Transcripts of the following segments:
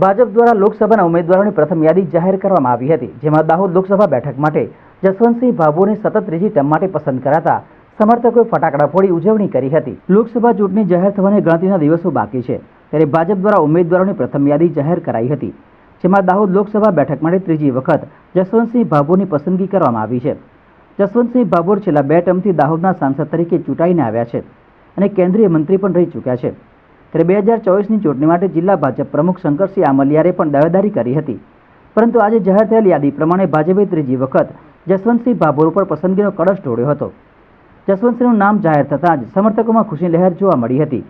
ભાજપ દ્વારા લોકસભાના ઉમેદવારોની પ્રથમ યાદી જાહેર કરવામાં આવી હતી, જેમાં દાહોદ લોકસભા બેઠક માટે જસવંતસિંહ ભાભોને સતત ત્રીજી ટર્મ માટે પસંદ કરાતા સમર્થકોએ ફટાકડા ફોડી ઉજવણી કરી હતી. લોકસભા ચૂંટણી જાહેર થવાની ગણતરીના દિવસો બાકી છે, ત્યારે ભાજપ દ્વારા ઉમેદવારોની પ્રથમ યાદી જાહેર કરાઈ હતી, જેમાં દાહોદ લોકસભા બેઠક માટે ત્રીજી વખત જસવંતસિંહ ભાભોરની પસંદગી કરવામાં આવી છે. જસવંતસિંહ ભાભોર છેલ્લા બે ટર્મથી દાહોદના સાંસદ તરીકે ચૂંટાઈને આવ્યા છે અને કેન્દ્રીય મંત્રી પણ રહી ચૂક્યા છે. ત્યારે બે હજાર ચોવીસની ચૂંટણી માટે જિલ્લા ભાજપ પ્રમુખ શંકરસિંહ આમલિયારે પણ દાવેદારી કરી હતી. પરંતુ આજે જાહેર થયેલ યાદી પ્રમાણે ભાજપે ત્રીજી વખત જસવંતસિંહ ભાભોર ઉપર પસંદગીનો કળશ ઢોળ્યો હતો. જસવંતસિંહનું નામ જાહેર થતાં જ સમર્થકોમાં ખુશી લહેર જોવા મળી હતી.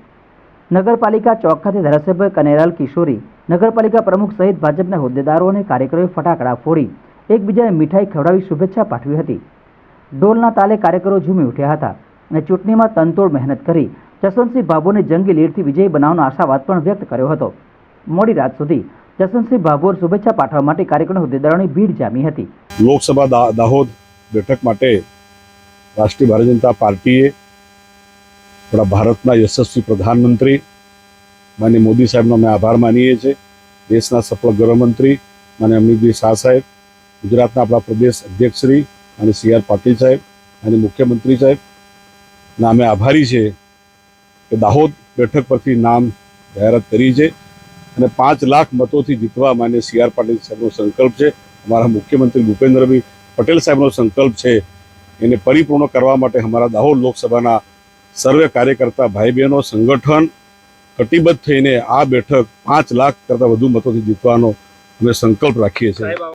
નગરપાલિકા ચોક ખાતે ધારાસભ્ય કનેરાલ કિશોરી, નગરપાલિકા પ્રમુખ સહિત ભાજપના હોદ્દેદારો અને કાર્યકરોએ ફટાકડા ફોડી એકબીજાને મીઠાઈ ખવડાવી શુભેચ્છા પાઠવી હતી. ઢોલના તાલે કાર્યકરો ઝૂમી ઉઠ્યા હતા અને ચૂંટણીમાં તનતોડ મહેનત કરી જસવંતસિંહ ભાભોરને જંગી લીડથી વિજયી બનાવવાનો આશાવાદ પણ વ્યક્ત કર્યો હતો. મોડી રાત સુધી જસવંતસિંહ ભાભોર શુભેચ્છા પાઠવવા માટે કાર્યક્રમ હોદ્દેદારોની ભીડ જામી હતી. લોકસભા દાહોદ બેઠક માટે રાષ્ટ્રીય ભારતીય જનતા પાર્ટીએ આપણા ભારતના યશસ્વી પ્રધાનમંત્રી માન્ય મોદી સાહેબનો અમે આભાર માનીએ છીએ. દેશના સફળ ગૃહમંત્રી માન્ય અમિતભાઈ શાહ સાહેબ, ગુજરાતના આપણા પ્રદેશ અધ્યક્ષશ્રી અને સી આર પાટીલ સાહેબ અને મુખ્યમંત્રી સાહેબ, ના અમે આભારી છે કે દાહોદ બેઠક પરથી નામ જાહેરાત કરી છે અને પાંચ લાખ મતોથી જીતવા માન્ય સી આર પાટીલ સાહેબનો સંકલ્પ છે. અમારા મુખ્યમંત્રી ભૂપેન્દ્રભાઈ પટેલ સાહેબનો સંકલ્પ છે. એને પરિપૂર્ણ કરવા માટે અમારા દાહોદ લોકસભાના સર્વે કાર્યકર્તા ભાઈ બહેનો સંગઠન કટિબદ્ધ થઈને આ બેઠક પાંચ લાખ કરતાં વધુ મતોથી જીતવાનો અમે સંકલ્પ રાખીએ છીએ.